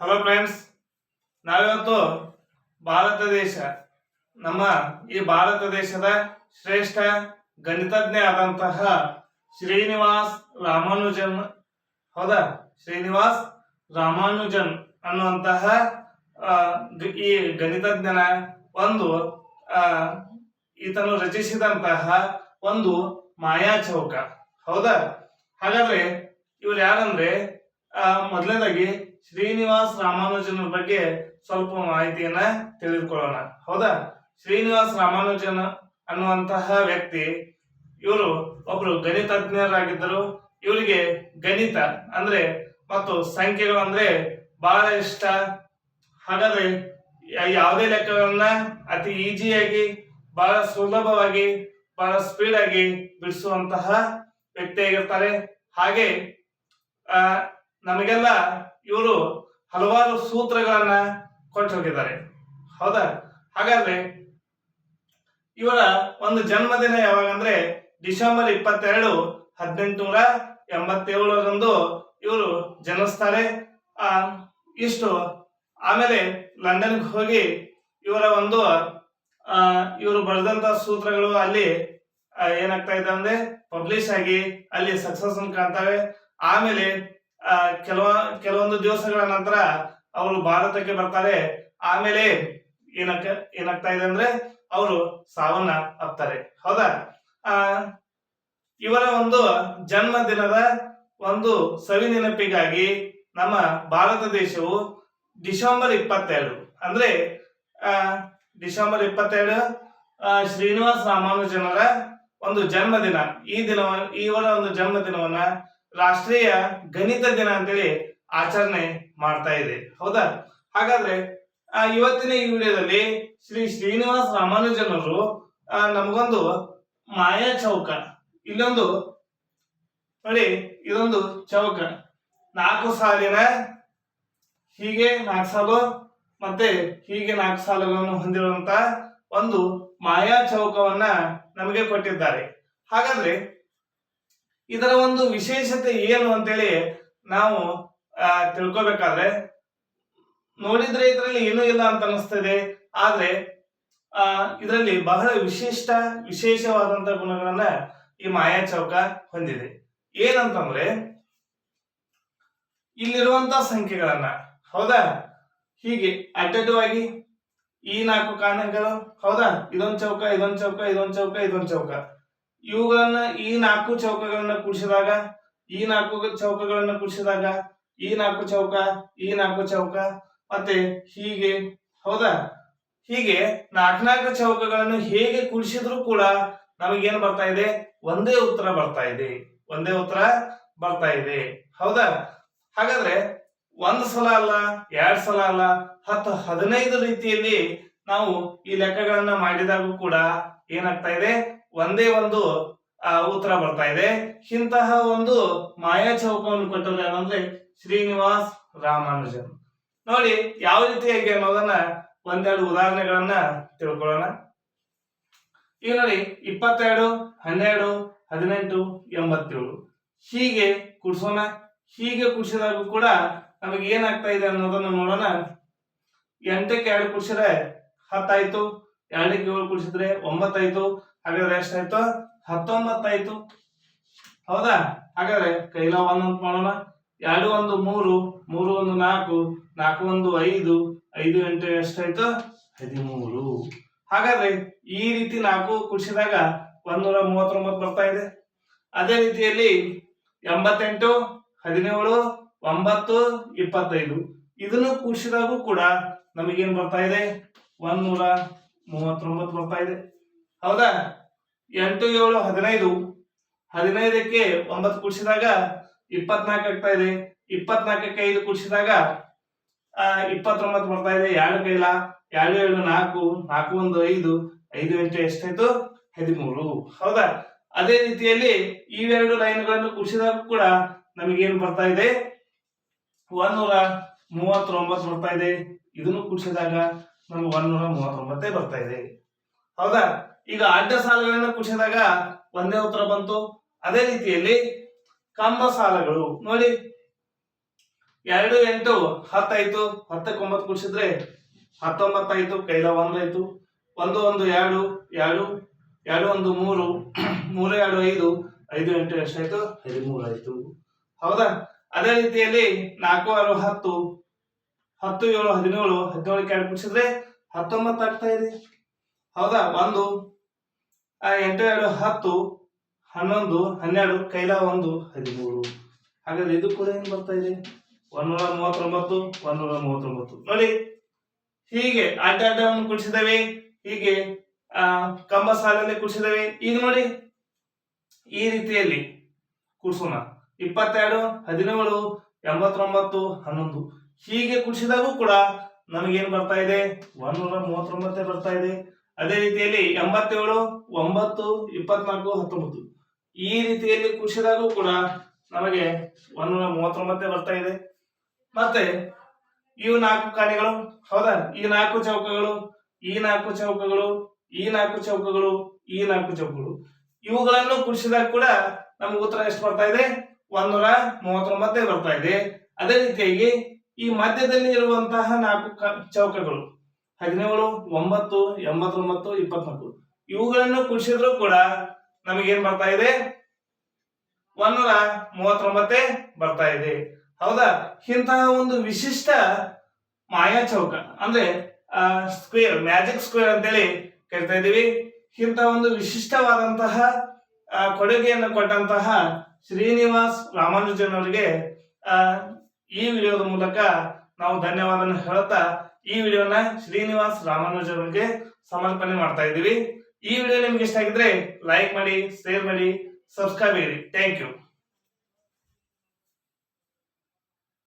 Hello friends ನಾವಿವತ್ತು ಭಾರತ ದೇಶ, ನಮ್ಮ ಈ ಭಾರತ ದೇಶದ ಶ್ರೇಷ್ಠ ಗಣಿತಜ್ಞ ಆದಂತಹ ಶ್ರೀನಿವಾಸ್ ರಾಮಾನುಜನ್, ಹೌದಾ? ಶ್ರೀನಿವಾಸ್ ರಾಮಾನುಜನ್ ಅನ್ನುವಂತಹ ಈ ಗಣಿತಜ್ಞನ ಒಂದು ಈತನು ರಚಿಸಿದಂತಹ ಒಂದು ಮಾಯಾ ಚೌಕ, ಹೌದಾ? ಹಾಗಾದ್ರೆ ಇವ್ರು ಯಾರಂದ್ರೆ ಮೊದಲನೇದಾಗಿ ಶ್ರೀನಿವಾಸ್ ರಾಮಾನುಜನ್ ಬಗ್ಗೆ ಸ್ವಲ್ಪ ಮಾಹಿತಿಯನ್ನ ತಿಳಿದುಕೊಳ್ಳೋಣ. ಹೌದಾ? ಶ್ರೀನಿವಾಸ್ ರಾಮಾನುಜನ್ ಅನ್ನುವಂತಹ ವ್ಯಕ್ತಿ, ಇವರು ಒಬ್ರು ಗಣಿತಜ್ಞರಾಗಿದ್ದರು. ಇವರಿಗೆ ಗಣಿತ ಅಂದ್ರೆ, ಮತ್ತು ಸಂಖ್ಯೆಗಳು ಅಂದ್ರೆ ಬಹಳ ಇಷ್ಟ. ಹಾಗಾದ್ರೆ ಯಾವುದೇ ಲೆಕ್ಕಗಳನ್ನ ಅತಿ ಈಜಿಯಾಗಿ, ಬಹಳ ಸುಲಭವಾಗಿ, ಬಹಳ ಸ್ಪೀಡ್ ಆಗಿ ಬಿಡಿಸುವಂತಹ ವ್ಯಕ್ತಿಯಾಗಿರ್ತಾರೆ. ಹಾಗೆ ನಮಗೆಲ್ಲ ಇವರು ಹಲವಾರು ಸೂತ್ರಗಳನ್ನ ಕೊಂಡು ಹೋಗಿದ್ದಾರೆ ಹೌದಾ? ಹಾಗಾದ್ರೆ ಇವರ ಒಂದು ಜನ್ಮದಿನ ಯಾವಾಗಂದ್ರೆ ಡಿಸೆಂಬರ್ ಇಪ್ಪತ್ತೆರಡು ಹದಿನೆಂಟುನೂರ ಎಂಬತ್ತೇಳರಂದು ಇವರು ಜನಿಸ್ತಾರೆ. ಆ, ಇಷ್ಟು. ಆಮೇಲೆ ಲಂಡನ್ಗೆ ಹೋಗಿ ಇವರ ಒಂದು ಇವರು ಬರೆದಂತ ಸೂತ್ರಗಳು ಅಲ್ಲಿ ಏನಾಗ್ತಾ ಇದೆ ಅಂದ್ರೆ ಪಬ್ಲಿಷ್ ಆಗಿ ಅಲ್ಲಿ ಸಕ್ಸಸ್ ಕಾಣ್ತವೆ. ಆಮೇಲೆ ಕೆಲವ, ಕೆಲವೊಂದು ದಿವಸಗಳ ನಂತರ ಅವರು ಭಾರತಕ್ಕೆ ಬರ್ತಾರೆ. ಆಮೇಲೆ ಏನಕ್ಕ, ಏನಾಗ್ತಾ ಇದೆ ಅಂದ್ರೆ ಅವರು ಸಾವನ್ನ ಅಪ್ತಾರೆ ಹೌದಾ? ಆ, ಇವರ ಒಂದು ಜನ್ಮದಿನದ ಒಂದು ಸವಿ ನೆನಪಿಗಾಗಿ ನಮ್ಮ ಭಾರತ ದೇಶವು ಡಿಸೆಂಬರ್ ಇಪ್ಪತ್ತೆರಡು. ಅಂದ್ರೆ ಡಿಸೆಂಬರ್ ಇಪ್ಪತ್ತೆರಡು ಶ್ರೀನಿವಾಸ್ ರಾಮಾನುಜನರ ಒಂದು ಜನ್ಮದಿನ. ಈ ದಿನ ಇವರ ಒಂದು ಜನ್ಮದಿನವನ್ನ ರಾಷ್ಟ್ರೀಯ ಗಣಿತ ದಿನ ಅಂತೇಳಿ ಆಚರಣೆ ಮಾಡ್ತಾ ಇದೆ. ಹೌದಾ? ಹಾಗಾದ್ರೆ ಇವತ್ತಿನ ಈ ವಿಡಿಯೋದಲ್ಲಿ ಶ್ರೀ ಶ್ರೀನಿವಾಸ್ ರಾಮಾನುಜನ್ ಅವರು ನಮಗೊಂದು ಮಾಯಾ ಚೌಕ, ಇಲ್ಲೊಂದು, ನೋಡಿ, ಇದೊಂದು ಚೌಕ. ನಾಲ್ಕು ಸಾಲಿನ ಹೀಗೆ ನಾಲ್ಕು ಸಾಲು ಮತ್ತೆ ಹೀಗೆ ನಾಲ್ಕು ಸಾಲುಗಳನ್ನು ಹೊಂದಿರುವಂತ ಒಂದು ಮಾಯಾ ಚೌಕವನ್ನ ನಮಗೆ ಕೊಟ್ಟಿದ್ದಾರೆ. ಹಾಗಾದ್ರೆ ಇದರ ಒಂದು ವಿಶೇಷತೆ ಏನು ಅಂತೇಳಿ ನಾವು ತಿಳ್ಕೊಬೇಕಾದ್ರೆ, ನೋಡಿದ್ರೆ ಇದರಲ್ಲಿ ಏನೂ ಇಲ್ಲ ಅಂತ ಅನಿಸ್ತದೆ ಆದ್ರೆ, ಆ, ಇದರಲ್ಲಿ ಬಹಳ ವಿಶಿಷ್ಟ, ವಿಶೇಷವಾದಂತ ಗುಣಗಳನ್ನ ಈ ಮಾಯಾ ಚೌಕ ಹೊಂದಿದೆ. ಏನಂತಂದ್ರೆ, ಇಲ್ಲಿರುವಂತ ಸಂಖ್ಯೆಗಳನ್ನ, ಹೌದಾ? ಹೀಗೆ ಅಡ್ಡಡ್ಡವಾಗಿ ಈ ನಾಲ್ಕು ಕಾರಣಗಳು, ಹೌದಾ? ಇದೊಂದು ಚೌಕ ಇದೊಂದು ಚೌಕ ಇದೊಂದು ಚೌಕ ಇದೊಂದು ಚೌಕ. ಇವುಗಳನ್ನ ಈ ನಾಲ್ಕು ಚೌಕಗಳನ್ನ ಕೂಡಿಸಿದಾಗ, ಈ ನಾಲ್ಕು ಚೌಕಗಳನ್ನ ಕೂಡಿಸಿದಾಗ, ಈ ನಾಲ್ಕು ಚೌಕ, ಈ ನಾಲ್ಕು ಚೌಕ, ಮತ್ತೆ ಹೀಗೆ, ಹೌದಾ? ಹೀಗೆ ನಾಲ್ಕು ನಾಲ್ಕು ಚೌಕಗಳನ್ನು ಹೇಗೆ ಕೂಡಿಸಿದ್ರು ಕೂಡ ನಮಗೇನ್ ಬರ್ತಾ ಇದೆ? ಒಂದೇ ಉತ್ತರ ಬರ್ತಾ ಇದೆ. ಒಂದೇ ಉತ್ತರ ಬರ್ತಾ ಇದೆ. ಹೌದಾ? ಹಾಗಾದ್ರೆ ಒಂದು ಸಲ ಅಲ್ಲ, ಎರಡ್ ಸಲ ಅಲ್ಲ, ಹತ್ತು ಹದಿನೈದು ರೀತಿಯಲ್ಲಿ ನಾವು ಈ ಲೆಕ್ಕಗಳನ್ನ ಮಾಡಿದಾಗೂ ಕೂಡ ಏನಾಗ್ತಾ ಇದೆ? ಒಂದೇ ಒಂದು ಆ, ಉತ್ತರ ಬರ್ತಾ ಇದೆ. ಇಂತಹ ಒಂದು ಮಾಯಾ ಚೌಕವನ್ನು ಕೊಟ್ಟರು ಏನಂದ್ರೆ ಶ್ರೀನಿವಾಸ್ ರಾಮಾನುಜನ್. ನೋಡಿ ಯಾವ ರೀತಿಯಾಗಿ ಅನ್ನೋದನ್ನ ಒಂದೆರಡು ಉದಾಹರಣೆಗಳನ್ನ ತಿಳ್ಕೊಳ್ಳೋಣ. ಈಗ ನೋಡಿ ಇಪ್ಪತ್ತೆರಡು ಹನ್ನೆರಡು ಹದಿನೆಂಟು ಎಂಬತ್ತೇಳು. ಹೀಗೆ ಕುಡ್ಸೋಣ. ಹೀಗೆ ಕುಡ್ಸಿದಾಗ ಕೂಡ ನಮಗೆ ಏನಾಗ್ತಾ ಇದೆ ಅನ್ನೋದನ್ನ ನೋಡೋಣ. ಎಂಟಕ್ಕೆ ಎರಡು ಕುಡ್ಸಿದ್ರೆ ಹತ್ತಾಯ್ತು ಎರಡಕ್ಕೆ ಏಳು ಕುಡ್ಸಿದ್ರೆ ಒಂಬತ್ತಾಯ್ತು ಹಾಗಾದ್ರೆ ಎಷ್ಟಾಯ್ತು? ಹತ್ತೊಂಬತ್ತಾಯ್ತು ಹೌದಾ? ಹಾಗಾದ್ರೆ ಕೈಲ ಅಂತ ಮಾಡೋಣ. ಎರಡು ಒಂದು ಮೂರು ಮೂರು ಒಂದು ನಾಲ್ಕು ನಾಲ್ಕು ಒಂದು ಐದು ಐದು ಎಂಟು ಎಷ್ಟಾಯ್ತು? ಹದಿಮೂರು. ಹಾಗಾದ್ರೆ ಈ ರೀತಿ ನಾಲ್ಕು ಕುಡಿಸಿದಾಗ ಒಂದೂರ ಮೂವತ್ತೊಂಬತ್ತು ಬರ್ತಾ ಇದೆ. ಅದೇ ರೀತಿಯಲ್ಲಿ ಎಂಬತ್ತೆಂಟು, ಹದಿನೇಳು, ಒಂಬತ್ತು, ಇಪ್ಪತ್ತೈದು. ಇದನ್ನು ಕೂಡಿಸಿದಾಗೂ ಕೂಡ ನಮಗೇನು ಬರ್ತಾ ಇದೆ? ಒಂದೂರ ಮೂವತ್ತೊಂಬತ್ತು ಬರ್ತಾ ಇದೆ. ಹೌದಾ? ಎಂಟು, ಏಳು, ಹದಿನೈದು. ಹದಿನೈದಕ್ಕೆ ಒಂಬತ್ತು ಕೂಡಿಸಿದಾಗ ಇಪ್ಪತ್ನಾಲ್ಕು ಆಗ್ತಾ ಇದೆ. ಇಪ್ಪತ್ನಾಲ್ಕಕ್ಕೆ ಐದು ಕೂಡಿಸಿದಾಗ ಇಪ್ಪತ್ತೊಂಬತ್ತು ಬರ್ತಾ ಇದೆ. ಎರಡು ಕೈಲ, ಎರಡು, ಏಳು, ನಾಲ್ಕು ನಾಲ್ಕು, ಒಂದು, ಐದು ಐದು, ಎಂಟು, ಎಷ್ಟಾಯ್ತು? ಹದಿಮೂರು. ಹೌದಾ? ಅದೇ ರೀತಿಯಲ್ಲಿ ಇವೆರಡು ಲೈನ್ಗಳನ್ನು ಕೂಡಿಸಿದಾಗ ಕೂಡ ನಮಗೇನು ಬರ್ತಾ ಇದೆ? ಒಂದೂರ ಮೂವತ್ತೊಂಬತ್ತು ಬರ್ತಾ ಇದೆ. ಇದನ್ನು ಕೂಡಿಸಿದಾಗ ನಮ್ಗೆ ಒಂದೂರ ಮೂವತ್ತೊಂಬತ್ತೇ ಬರ್ತಾ ಇದೆ. ಹೌದಾ? ಈಗ ಅಡ್ಡ ಸಾಲುಗಳನ್ನ ಕೂಡಿಸಿದಾಗ ಒಂದೇ ಉತ್ತರ ಬಂತು. ಅದೇ ರೀತಿಯಲ್ಲಿ ಕಂಬ ಸಾಲಗಳು. ನೋಡಿ ಎರಡು ಎಂಟು ಹತ್ತಾಯ್ತು ಹತ್ತಕ್ಕೆ ಒಂಬತ್ತು ಕೂಡಿಸಿದ್ರೆ ಹತ್ತೊಂಬತ್ತಾಯ್ತು ಕೈಲ ಒಂದಾಯ್ತು ಒಂದು ಒಂದು ಎರಡು ಎರಡು ಎರಡು ಒಂದು ಮೂರು ಮೂರು ಎರಡು ಐದು ಐದು ಎಂಟು ಎಷ್ಟಾಯ್ತು? ಹದಿಮೂರು ಆಯ್ತು. ಹೌದಾ? ಅದೇ ರೀತಿಯಲ್ಲಿ ನಾಲ್ಕು ಆರು ಹತ್ತು ಹತ್ತು ಏಳು ಹದಿನೇಳು ಹದಿನೇಳಕ್ಕೆ ಎರಡು ಕೂಡಿಸಿದ್ರೆ ಹತ್ತೊಂಬತ್ತು ಆಗ್ತಾ ಇದೆ. ಹೌದಾ? ಒಂದು ಆ ಎಂಟು, ಎರಡು, ಹತ್ತು, ಹನ್ನೊಂದು, ಹನ್ನೆರಡು, ಕೈಲ ಒಂದು, ಹದಿಮೂರು. ಹಾಗಾದ್ರೆ ಇದು ಕೂಡ ಏನ್ ಬರ್ತಾ ಇದೆ? ಒಂದೂರ ಮೂವತ್ತೊಂಬತ್ತು ಒಂದೂರ ಮೂವತ್ತೊಂಬತ್ತು. ನೋಡಿ, ಹೀಗೆ ಅಡ್ಡ ಅಡ್ಡವನ್ನು ಕುಡಿಸಿದ್ದೇವೆ ಹೀಗೆ, ಆ, ಕಂಬ ಸಾಲಲ್ಲಿ ಕುಡಿಸಿದ್ದೇವೆ ಈಗ ನೋಡಿ, ಈ ರೀತಿಯಲ್ಲಿ ಕುಡಿಸೋಣ ಇಪ್ಪತ್ತೆರಡು, ಹದಿನೇಳು, ಎಂಬತ್ತೊಂಬತ್ತು, ಹನ್ನೊಂದು. ಹೀಗೆ ಕುಡಿಸಿದಾಗೂ ಕೂಡ ನಮಗೇನ್ ಬರ್ತಾ ಇದೆ? ಒಂದೂರ ಮೂವತ್ತೊಂಬತ್ತೇ ಬರ್ತಾ ಇದೆ. ಅದೇ ರೀತಿಯಲ್ಲಿ ಎಂಬತ್ತೇಳು, ಒಂಬತ್ತು, ಇಪ್ಪತ್ನಾಲ್ಕು, ಹತ್ತೊಂಬತ್ತು. ಈ ರೀತಿಯಲ್ಲಿ ಕೃಷಿದಾಗೂ ಕೂಡ ನಮಗೆ ಒಂದೂರ ಮೂವತ್ತೊಂಬತ್ತೇ ಬರ್ತಾ ಇದೆ. ಮತ್ತೆ ಇವು ನಾಲ್ಕು ಕಾರ್ಯಗಳು, ಹೌದಾ? ಈ ನಾಲ್ಕು ಚೌಕಗಳು, ಈ ನಾಲ್ಕು ಚೌಕಗಳು, ಈ ನಾಲ್ಕು ಚೌಕಗಳು, ಈ ನಾಲ್ಕು ಚೌಕಗಳು. ಇವುಗಳನ್ನು ಕೃಷಿದಾಗ ಕೂಡ ನಮ್ಗೆ ಉತ್ತರ ಎಷ್ಟು ಬರ್ತಾ ಇದೆ? ಒಂದೂರ ಮೂವತ್ತೊಂಬತ್ತೇ ಬರ್ತಾ ಇದೆ. ಅದೇ ರೀತಿಯಾಗಿ ಈ ಮಧ್ಯದಲ್ಲಿ ಇರುವಂತಹ ನಾಲ್ಕು ಚೌಕಗಳು. ಹದಿನೇಳು, ಒಂಬತ್ತು, ಎಂಬತ್ತೊಂಬತ್ತು, ಇಪ್ಪತ್ನಾಲ್ಕು. ಇವುಗಳನ್ನು ಕೂಡಿಸಿದ್ರು ಕೂಡ ನಮಗೇನ್ ಬರ್ತಾ ಇದೆ? ಒಂದೂರ ಮೂವತ್ತೊಂಬತ್ತೇ ಬರ್ತಾ ಇದೆ. ಹೌದಾ? ಇಂತಹ ಒಂದು ವಿಶಿಷ್ಟ ಮಾಯಾ ಚೌಕ ಅಂದ್ರೆ ಸ್ಕ್ವೇರ್ ಮ್ಯಾಜಿಕ್ ಸ್ಕ್ವೇರ್ ಅಂತೇಳಿ ಕರಿತಾ ಇದ್ದೀವಿ. ಇಂತಹ ಒಂದು ವಿಶಿಷ್ಟವಾದಂತಹ ಕೊಡುಗೆಯನ್ನು ಕೊಟ್ಟಂತಹ ಶ್ರೀನಿವಾಸ್ ರಾಮಾನುಜನ್ ಅವರಿಗೆ ಈ ವಿಡಿಯೋದ ಮೂಲಕ ನಾವು ಧನ್ಯವಾದ ಹೇಳ್ತಾ ಈ ವಿಡಿಯೋನ ಶ್ರೀನಿವಾಸ್ ರಾಮಾನುಜ್ ಅವರಿಗೆ ಸಮರ್ಪಣೆ ಮಾಡ್ತಾ ಇದ್ದೀವಿ. ಈ ವಿಡಿಯೋ ನಿಮ್ಗೆ ಇಷ್ಟ ಆಗಿದ್ರೆ ಲೈಕ್ ಮಾಡಿ ಶೇರ್ ಮಾಡಿ ಸಬ್ಸ್ಕ್ರೈಬ್ ಮಾಡಿ. Thank you